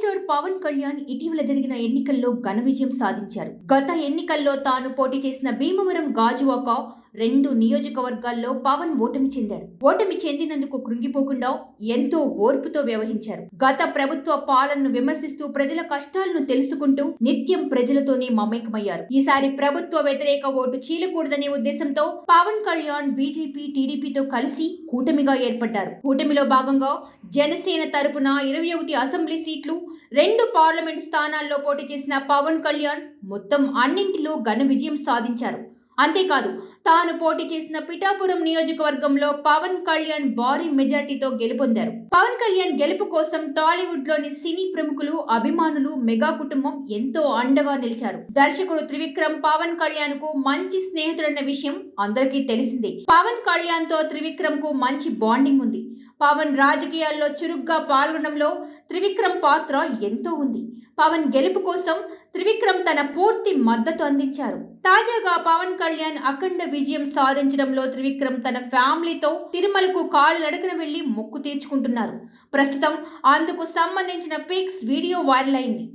visto Pawan Kalyan ఇటీవల జరిగిన ఎన్నికల్లో ఘన విజయం సాధించారు. గత ఎన్నికల్లో తాను పోటీ చేసిన భీమవరం గాజువాక రెండు నియోజకవర్గాల్లో పవన్ ఓటమి చెందాడు. ఓటమి చెందినందుకు కృంగిపోకుండా ఎంతో ఓర్పుతో వ్యవహరించారు. గత ప్రభుత్వ పాలనను విమర్శిస్తూ ప్రజల కష్టాలను తెలుసుకుంటూ నిత్యం ప్రజలతోనే మమేకమయ్యారు. ఈసారి ప్రభుత్వ వ్యతిరేక ఓటు చీలకూడదనే ఉద్దేశంతో పవన్ కళ్యాణ్ బీజేపీ టీడీపీతో కలిసి కూటమిగా ఏర్పడ్డారు. కూటమిలో భాగంగా జనసేన తరపున ఇరవై ఒకటి అసెంబ్లీ సీట్లు రెండు పార్లమెంట్ స్థానాల్లో పోటీ చేసిన పవన్ కళ్యాణ్ మొత్తం అన్నింటిలో ఘన విజయం సాధించారు. అంతేకాదు తాను పోటీ చేసిన పిఠాపురం నియోజకవర్గంలో పవన్ కళ్యాణ్ భారీ మెజార్టీతో గెలుపొందారు. పవన్ కళ్యాణ్ గెలుపు కోసం టాలీవుడ్లోని సినీ ప్రముఖులు అభిమానులు మెగా కుటుంబం ఎంతో అండగా నిలిచారు. దర్శకుడు త్రివిక్రమ్ పవన్ కళ్యాణ్కు మంచి స్నేహితుడన్న విషయం అందరికీ తెలిసిందే. పవన్ కళ్యాణ్తో త్రివిక్రమ్కు మంచి బాండింగ్ ఉంది. పవన్ రాజకీయాల్లో చురుగ్గా పాల్గొనడంలో త్రివిక్రమ్ పాత్ర ఎంతో ఉంది. పవన్ గెలుపు కోసం త్రివిక్రమ్ తన పూర్తి మద్దతు అందించారు. తాజాగా పవన్ కళ్యాణ్ అఖండ విజయం సాధించడంలో త్రివిక్రమ్ తన ఫ్యామిలీతో తిరుమలకు కాళ్ళు నడకన వెళ్ళి మొక్కు తీర్చుకుంటున్నారు. ప్రస్తుతం అందుకు సంబంధించిన పిక్స్ వీడియో వైరల్ అయింది.